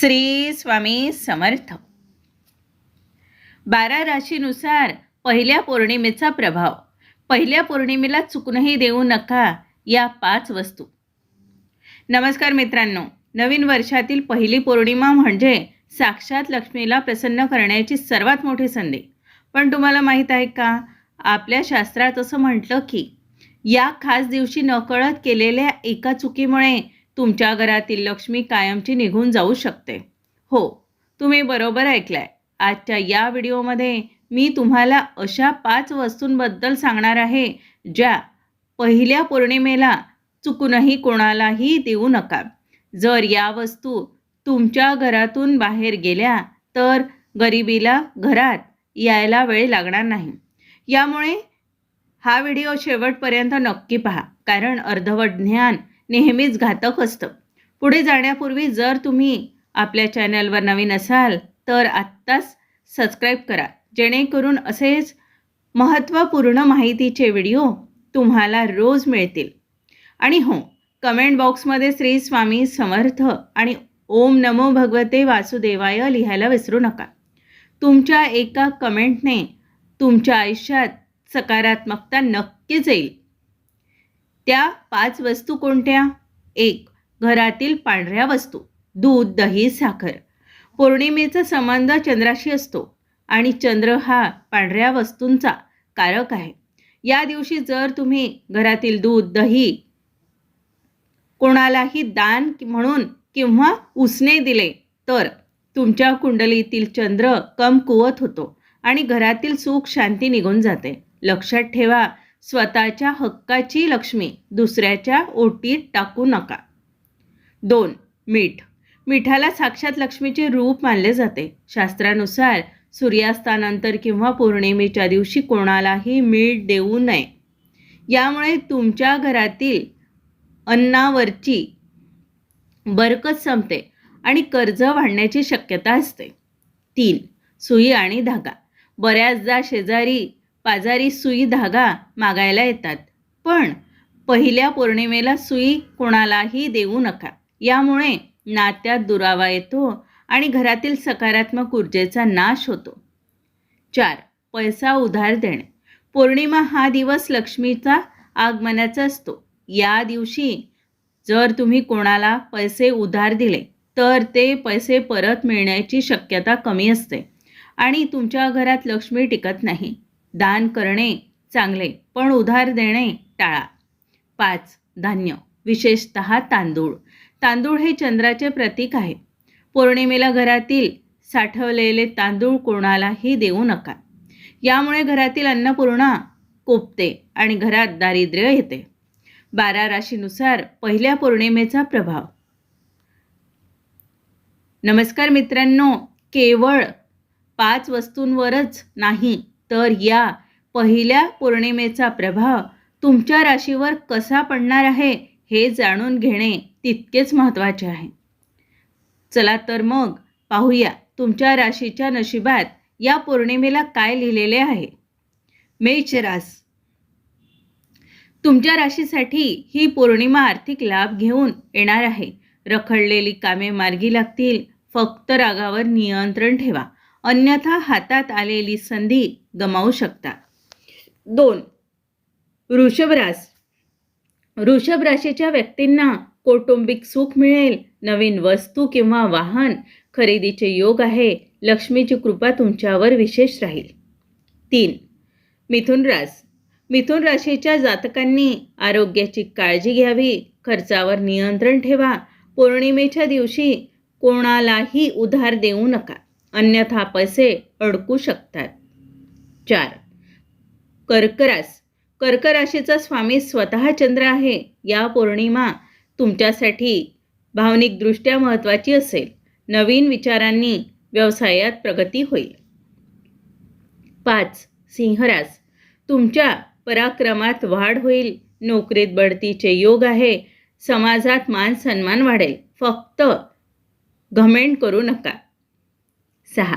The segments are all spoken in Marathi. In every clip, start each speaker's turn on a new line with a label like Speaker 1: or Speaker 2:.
Speaker 1: श्री स्वामी समर्थ. बारा राशीनुसार पहिल्या पौर्णिमेचा प्रभाव. पहिल्या पौर्णिमेला चुकूनही देऊ नका या पाच वस्तू. नमस्कार मित्रांनो नवीन वर्षातील पहिली पौर्णिमा म्हणजे साक्षात लक्ष्मीला प्रसन्न करण्याची सर्वात मोठी संधी. पण तुम्हाला माहीत आहे का? आपल्या शास्त्रात असं म्हटलं की या खास दिवशी नकळत केलेल्या एका चुकीमुळे तुमच्या घरातील लक्ष्मी कायमची निघून जाऊ शकते. हो तुम्ही बरोबर ऐकलाय. आजच्या या व्हिडिओमध्ये मी तुम्हाला अशा पाच वस्तूंबद्दल सांगणार आहे ज्या पहिल्या पौर्णिमेला चुकूनही कोणालाही देऊ नका. जर या वस्तू तुमच्या घरातून बाहेर गेल्या तर गरिबीला घरात यायला वेळ लागणार नाही. यामुळे हा व्हिडिओ शेवटपर्यंत नक्की पहा कारण अर्धवट ज्ञान नेहमीच घातक असतं. पुढे जाण्यापूर्वी जर तुम्ही आपल्या चॅनलवर नवीन असाल तर आत्ताच सबस्क्राईब करा. जेणेकरून असेच महत्त्वपूर्ण माहितीचे व्हिडिओ तुम्हाला रोज मिळतील. आणि हो कमेंट बॉक्समध्ये श्री स्वामी समर्थ आणि ओम नमो भगवते वासुदेवाय लिहायला विसरू नका. तुमच्या एका कमेंटने तुमच्या आयुष्यात सकारात्मकता नक्कीच येईल. त्या पाच वस्तू कोणत्या? एक घरातील पांढऱ्या वस्तू. दूध दही साखर. पौर्णिमेचा संबंध चंद्राशी असतो आणि चंद्र हा पांढऱ्या वस्तूंचा कारक आहे. या दिवशी जर तुम्ही घरातील दूध दही कोणालाही दान म्हणून किंवा उसने दिले तर तुमच्या कुंडलीतील चंद्र कमकुवत होतो आणि घरातील सुख शांती निघून जाते. लक्षात ठेवा स्वतःच्या हक्काची लक्ष्मी दुसऱ्याच्या ओटीत टाकू नका. दोन मीठ. मिठाला साक्षात लक्ष्मीचे रूप मानले जाते. शास्त्रानुसार सूर्यास्तानंतर किंवा पौर्णिमेच्या दिवशी कोणालाही मीठ देऊ नये. यामुळे तुमच्या घरातील अन्नावरची बरकत संपते आणि कर्ज वाढण्याची शक्यता असते. तीन सुई आणि धागा. बऱ्याचदा शेजारी पाजारी सुई धागा मागायला येतात. पण पहिल्या पौर्णिमेला सुई कोणालाही देऊ नका. यामुळे नात्यात दुरावा येतो आणि घरातील सकारात्मक ऊर्जेचा नाश होतो. चार. पैसा उधार देणे. पौर्णिमा हा दिवस लक्ष्मीचा आगमनाचा असतो. या दिवशी जर तुम्ही कोणाला पैसे उधार दिले तर ते पैसे परत मिळण्याची शक्यता कमी असते आणि तुमच्या घरात लक्ष्मी टिकत नाही. दान करणे चांगले पण उधार देणे टाळा. पाच धान्य विशेषत तांदूळ. तांदूळ हे चंद्राचे प्रतीक आहे. पौर्णिमेला घरातील साठवलेले तांदूळ कोणालाही देऊ नका. यामुळे घरातील अन्नपूर्णा कोपते आणि घरात दारिद्र्य येते. बारा राशीनुसार पहिल्या पौर्णिमेचा प्रभाव. नमस्कार मित्रांनो केवळ पाच वस्तूंवरच नाही तर या पहिल्या पौर्णिमेचा प्रभाव तुमच्या राशीवर कसा पडणार आहे हे जाणून घेणे तितकेच महत्त्वाचे आहे. चला तर मग पाहूया तुमच्या राशीच्या नशिबात या पौर्णिमेला काय लिहिलेले आहे. मेष रास तुमच्या राशीसाठी ही पौर्णिमा आर्थिक लाभ घेऊन येणार आहे. रखडलेली कामे मार्गी लागतील. फक्त रागावर नियंत्रण ठेवा. अन्यथा हातात आलेली संधी गमावू शकता. दोन वृषभरास वृषभ राशीच्या व्यक्तींना कौटुंबिक सुख मिळेल नवीन वस्तू किंवा वाहन खरेदीचे योग आहे लक्ष्मीची कृपा तुमच्यावर विशेष राहील. तीन मिथुन रास मिथुन राशीच्या जातकांनी आरोग्याची काळजी घ्यावी खर्चावर नियंत्रण ठेवा पौर्णिमेच्या दिवशी कोणालाही उधार देऊ नका. अन्यथा पैसे अडकू शकतात. चार. कर्करास. कर्कराशीचा स्वामी स्वतः चंद्र आहे. या पौर्णिमा तुमच्यासाठी भावनिकदृष्ट्या महत्त्वाची असेल. नवीन विचारांनी व्यवसायात प्रगती होईल. पाच. सिंहरास. तुमच्या पराक्रमात वाढ होईल. नोकरीत बढतीचे योग आहे. समाजात मान सन्मान वाढेल. फक्त घमेंट करू नका. सहा.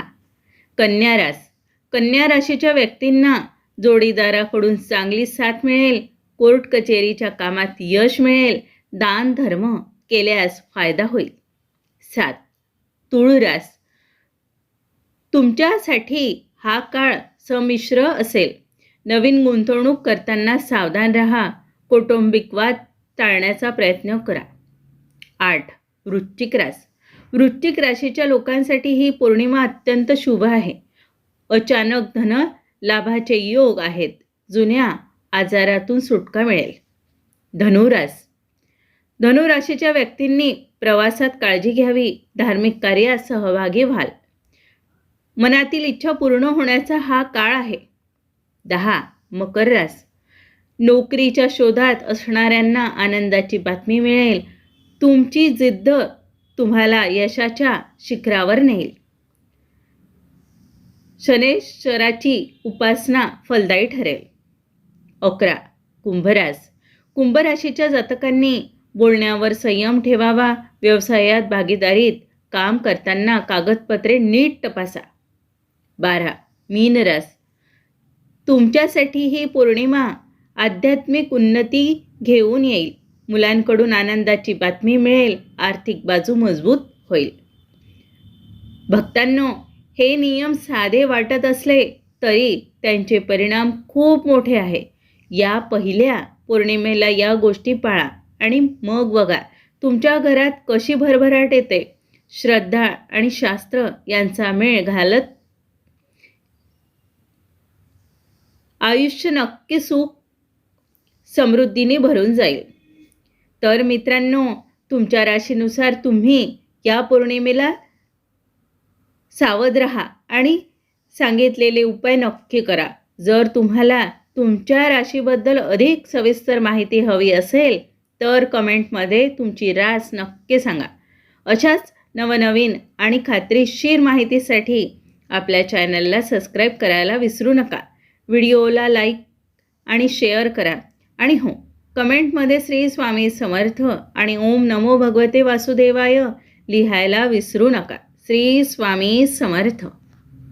Speaker 1: कन्या रास. कन्या राशीच्या व्यक्तींना जोडीदाराकडून चांगली साथ मिळेल कोर्ट कचेरीच्या कामात यश मिळेल दान धर्म केल्यास फायदा होईल. सात. तुळरास तुमच्यासाठी हा काळ समिश्र असेल. नवीन गुंतवणूक करताना सावधान राहा. कौटुंबिक वाद टाळण्याचा प्रयत्न करा. आठ. वृश्चिक रास. वृश्चिक राशीच्या लोकांसाठी ही पौर्णिमा अत्यंत शुभ आहे. अचानक धन लाभाचे योग आहेत. जुन्या आजारातून सुटका मिळेल. धनुरास. धनुराशीच्या व्यक्तींनी प्रवासात काळजी घ्यावी धार्मिक कार्यात सहभागी व्हाल. मनातील इच्छा पूर्ण होण्याचा हा काळ आहे. दहा. मकर रास. नोकरीच्या शोधात असणाऱ्यांना आनंदाची बातमी मिळेल. तुमची जिद्द तुम्हाला यशाच्या शिखरावर नेईल. शनेश्वराची उपासना फलदायी ठरेल. अकरा. कुंभरास कुंभराशीच्या जातकांनी बोलण्यावर संयम ठेवावा व्यवसायात भागीदारीत काम करताना कागदपत्रे नीट तपासा. बारा. मीनरास तुमच्यासाठी ही पौर्णिमा आध्यात्मिक उन्नती घेऊन येईल. मुलांकडून आनंदाची बातमी मिळेल आर्थिक बाजू मजबूत होईल. भक्तांनो हे नियम साधे वाटत असले तरी त्यांचे परिणाम खूप मोठे आहे. या पहिल्या पौर्णिमेला या गोष्टी पाळा आणि मग बघा तुमच्या घरात कशी भरभराट येते? श्रद्धा आणि शास्त्र यांचा मेळ घालत आयुष्य नक्की सुख समृद्धीने भरून जाईल. तर मित्रांनो तुमच्या राशीनुसार तुम्ही या पौर्णिमेला सावध रहा आणि सांगितलेले उपाय नक्की करा. जर तुम्हाला तुमच्या राशीबद्दल अधिक सविस्तर माहिती हवी असेल तर कमेंटमध्ये तुमची रास नक्की सांगा. अशाच नवनवीन आणि खात्रीशीर माहितीसाठी आपल्या चॅनलला सबस्क्राईब करायला विसरू नका. व्हिडिओला लाईक आणि शेअर करा. आणि हो कमेंटमध्ये श्री स्वामी समर्थ आणि ओम नमो भगवते वासुदेवाय लिहायला विसरू नका. श्री स्वामी समर्थ.